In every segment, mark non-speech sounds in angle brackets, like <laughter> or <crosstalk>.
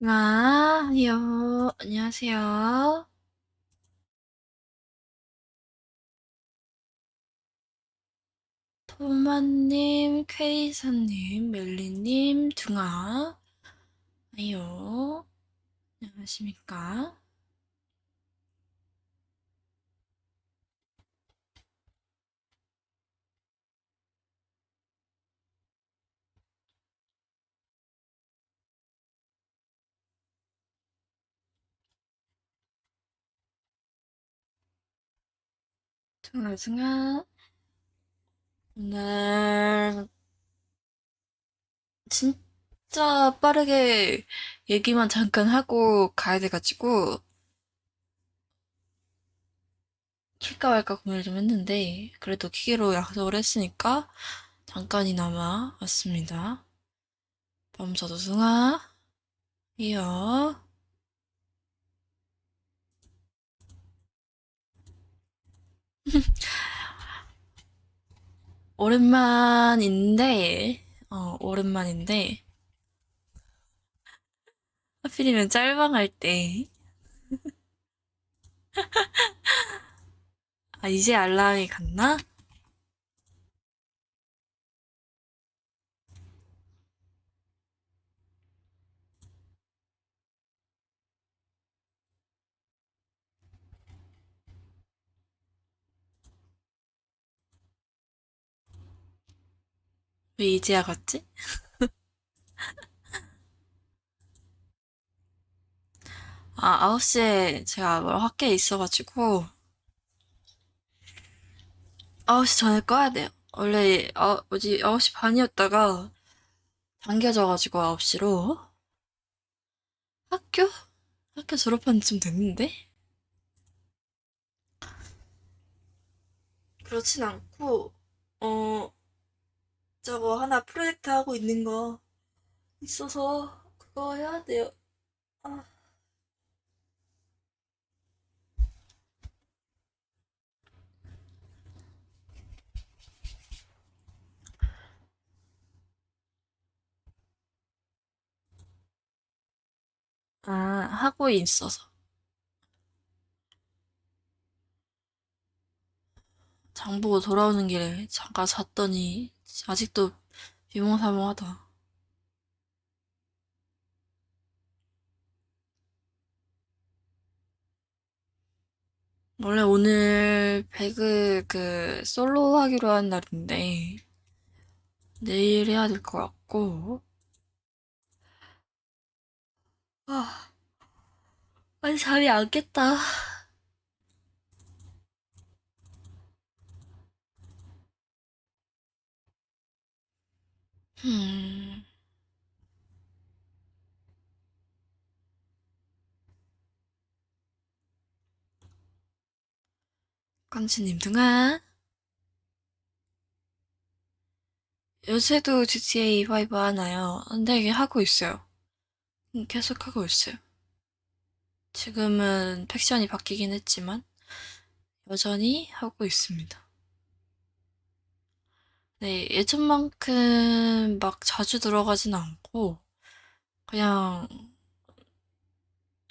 아, 요, 안녕하세요. 토마님, 케이사님, 멜리님, 둥아, 아요, 안녕하십니까? 둥아, 둥아, 오늘 진짜 빠르게 얘기만 잠깐 하고 가야 돼가지고, 킬까 말까 고민을 좀 했는데, 그래도 키기로 약속을 했으니까, 잠깐이나마 왔습니다. 범서도 둥아, 이어. <laughs> 오랜만인데, 어, 오랜만인데, 하필이면 짤방할 때, <laughs> 아, 이제 알람이 갔나? 왜 이제야 갔지? <laughs> 아, 9시에 제가 뭐 학교에 있어가지고, 9시 전에 꺼야 돼요. 원래, 아, 뭐지, 9시 반이었다가, 당겨져가지고 9시로. 학교? 학교 졸업한 지좀 됐는데? 그렇진 않고, 어, 저거 하나 프로젝트 하고 있는 거 있어서, 그거 해야 돼요. 아, 아, 하고 있어서. 장 보고 돌아오는 길에 잠깐 잤더니, 아직도 비몽사몽하다. 원래 오늘 배그 그 솔로 하기로 한 날인데, 내일 해야 될 것 같고, 아, 아니, 잠이 안 깼다. 음, 깜치님 등한 요새도 GTA 5 하나요? 근데 이게 하고 있어요. 음, 계속 하고 있어요. 지금은 팩션이 바뀌긴 했지만, 여전히 하고 있습니다. 네, 예전만큼 막 자주 들어가진 않고, 그냥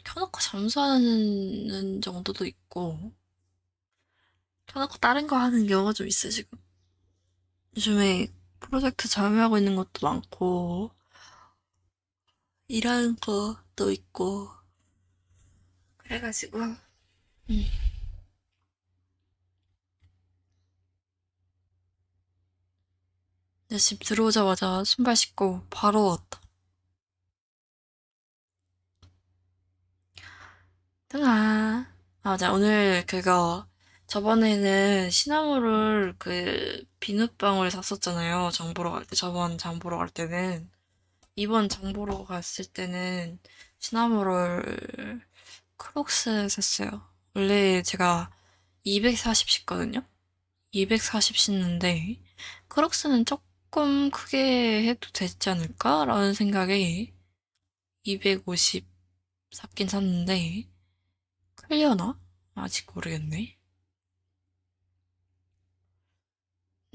켜 놓고 잠수하는 정도도 있고, 켜 놓고 다른 거 하는 경우가 좀 있어요, 지금. 요즘에 프로젝트 참여하고 있는 것도 많고, 일하는 것도 있고, 그래가지고, 음. 내 집 들어오자마자 신발 신고 바로 왔다. 등아. 아, 맞아. 오늘 그거, 저번에는 시나모를 그 비눗방울 샀었잖아요. 장 보러 갈 때. 저번 장 보러 갈 때는. 이번 장 보러 갔을 때는 시나모를 크록스 샀어요. 원래 제가 240 신거든요? 240 신는데, 크록스는 조금 크게 해도 되지 않을까? 라는 생각에 250 샀긴 샀는데, 클려나? 아직 모르겠네.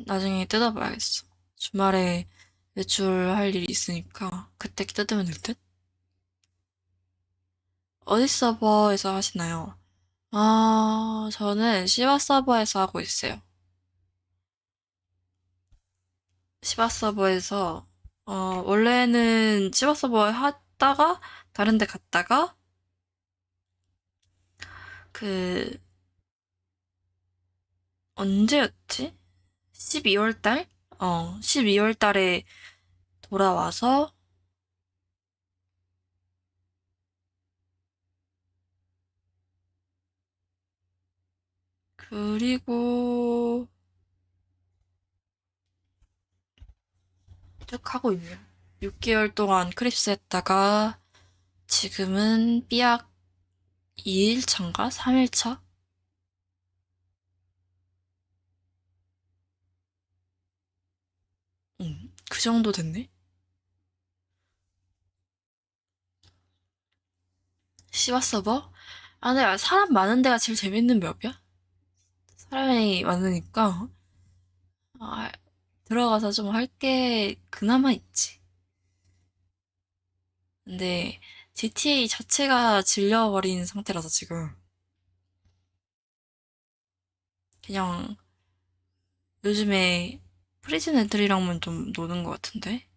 나중에 뜯어봐야겠어. 주말에 외출할 일이 있으니까 그때 뜯으면 될 듯? 어디 서버에서 하시나요? 아, 저는 시바 서버에서 하고 있어요. 시바 서버에서, 어, 원래는 시바 서버 하다가, 다른 데 갔다가, 그, 언제였지? 12월 달? 어, 12월 달에 돌아와서, 그리고, 쭉 하고 있네요. 6개월 동안 크립스 했다가, 지금은 삐약 2일 차인가? 3일 차? 응, 그 정도 됐네? 시바 서버? 아, 근데 사람 많은 데가 제일 재밌는 맵이야? 사람이 많으니까, 아, 들어가서 좀 할 게 그나마 있지. 근데 GTA 자체가 질려버린 상태라서 지금 그냥 요즘에 프리즌 애들이랑만 좀 노는 것 같은데?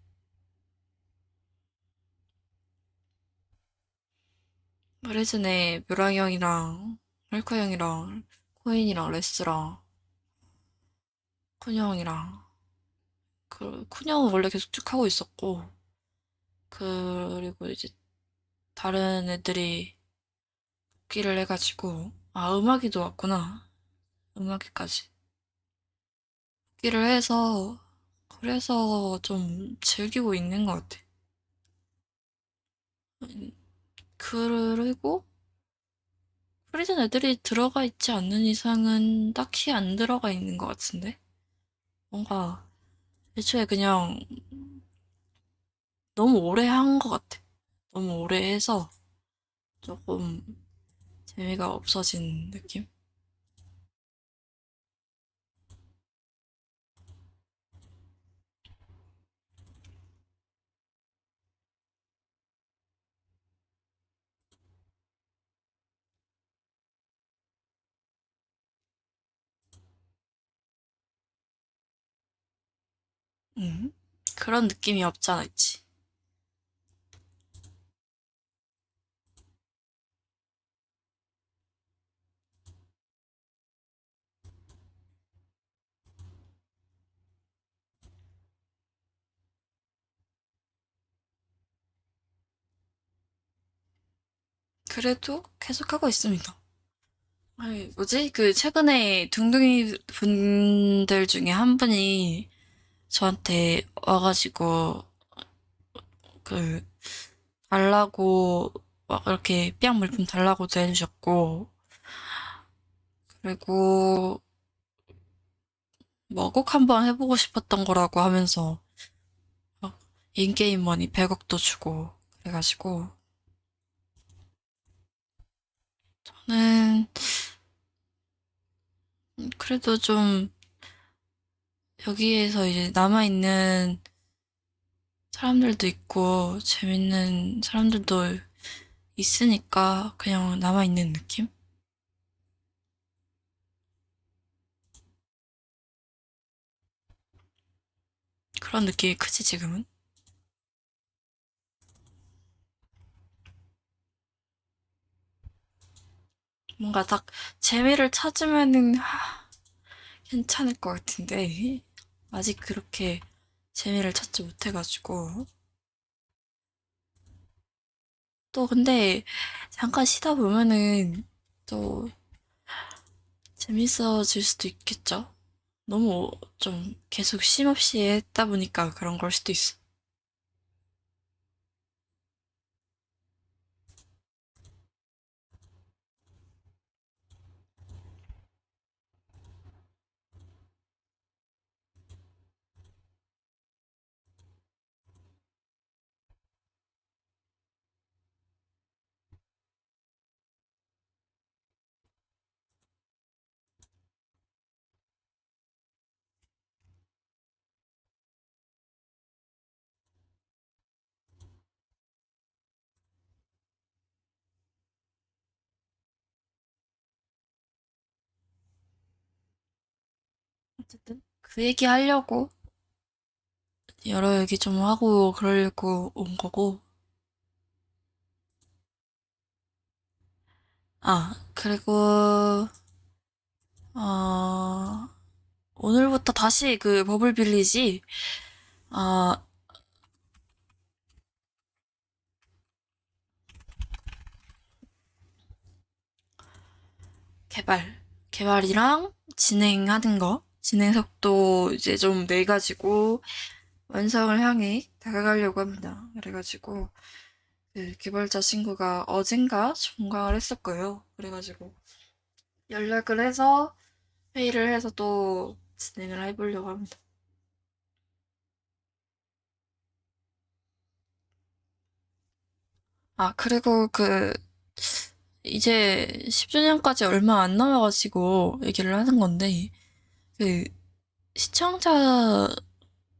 프리즌에 묘랑이 형이랑 헐크 형이랑 코인이랑 레스랑 쿤 형이랑 그쿤 형은 원래 계속 쭉 하고 있었고 그리고 이제 다른 애들이 복귀를 해가지고 아 음악이도 왔구나 음악이까지 복귀를 해서 그래서 좀 즐기고 있는 것 같아. 음, 그리고 프리즌 애들이 들어가 있지 않는 이상은 딱히 안 들어가 있는 것 같은데? 뭔가 애초에 그냥 너무 오래 한 것 같아. 너무 오래 해서 조금 재미가 없어진 느낌? 음, 그런 느낌이 없잖아 있지. 그래도 계속하고 있습니다. 아니, 뭐지? 그, 최근에 둥둥이 분들 중에 한 분이 저한테 와가지고, 그, 달라고, 막 이렇게 삐약 물품 달라고도 해주셨고, 그리고 뭐 꼭 한번 해보고 싶었던 거라고 하면서, 막 인게임 머니 100억도 주고, 그래가지고, 저는, 그래도 좀, 여기에서 이제 남아있는 사람들도 있고, 재밌는 사람들도 있으니까, 그냥 남아있는 느낌? 그런 느낌이 크지, 지금은? 뭔가 딱 재미를 찾으면은 하, 괜찮을 것 같은데 아직 그렇게 재미를 찾지 못해가지고 또 근데 잠깐 쉬다 보면은 또 재밌어질 수도 있겠죠? 너무 좀 계속 쉼 없이 했다 보니까 그런 걸 수도 있어. 어쨌든 그 얘기 하려고 여러 얘기 좀 하고 그러려고 온 거고. 아, 그리고 어, 오늘부터 다시 그 버블 빌리지? 아, 개발, 개발이랑 진행하는 거, 진행 속도 이제 좀 내가지고 완성을 향해 다가가려고 합니다. 그래가지고 그 개발자 친구가 어젠가 종강을 거예요. 그래가지고 연락을 해서 회의를 해서 또 진행을 해보려고 합니다. 아, 그리고 그 이제 10주년까지 얼마 안 남아가지고 얘기를 하는 건데, 그, 시청자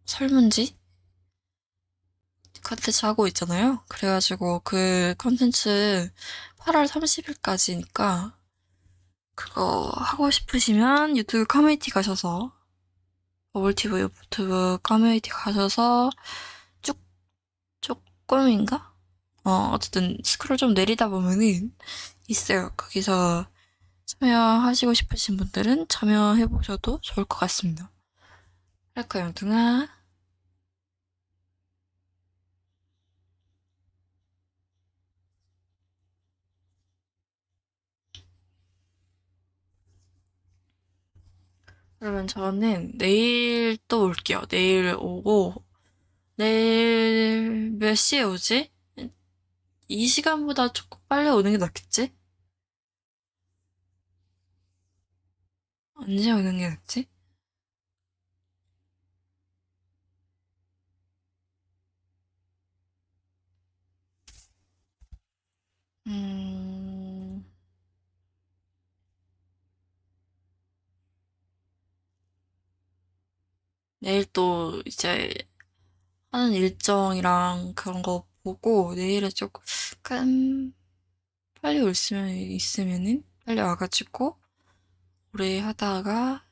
설문지? 컨텐츠 하고 있잖아요. 그래가지고 그 컨텐츠 8월 30일까지니까, 그거 하고 싶으시면 유튜브 커뮤니티 가셔서, 버블티브 유튜브 커뮤니티 가셔서 쭉, 조금인가? 어, 어쨌든 스크롤 좀 내리다 보면은 있어요. 거기서 참여하시고 싶으신 분들은 참여해 보셔도 좋을 것 같습니다. 할까, 영둥아? 그러면 저는 내일 또 올게요. 내일 오고, 내일 몇 시에 오지? 이 시간보다 조금 빨리 오는 게 낫겠지? 언제 오는 게 낫지? 음, 내일 또 이제 하는 일정이랑 그런 거 보고 내일에 조금 빨리 올 수 있으면은 빨리 와가지고 오래 하다가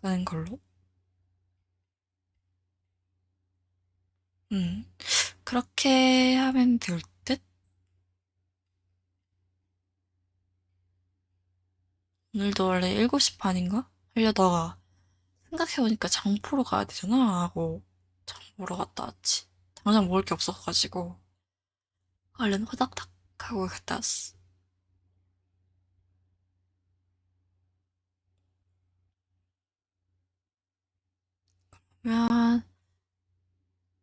가는 걸로. 음, 그렇게 하면 될 듯? 오늘도 원래 7시 반인가? 하려다가 생각해보니까 장 보러 가야 되잖아 하고 장 보러 갔다 왔지. 당장 먹을 게 없어가지고 얼른 호닥닥 하고 갔다 왔어. 그러면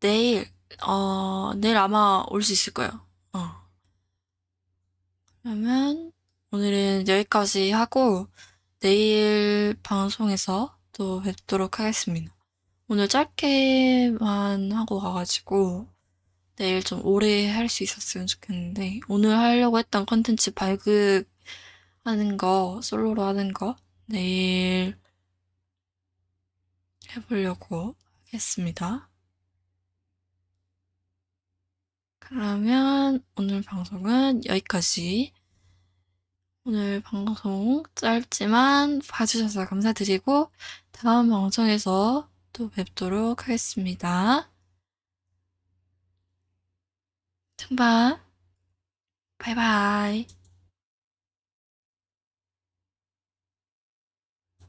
내일 어 내일 아마 올 수 있을 거예요. 어. 그러면 오늘은 여기까지 하고 내일 방송에서 또 뵙도록 하겠습니다. 오늘 짧게만 하고 가가지고 내일 좀 오래 할 수 있었으면 좋겠는데 오늘 하려고 했던 컨텐츠 발극하는 거 솔로로 하는 거 내일 해보려고 하겠습니다. 그러면 오늘 방송은 여기까지. 오늘 방송 짧지만 봐주셔서 감사드리고 다음 방송에서 또 뵙도록 하겠습니다. 등바 바이바이.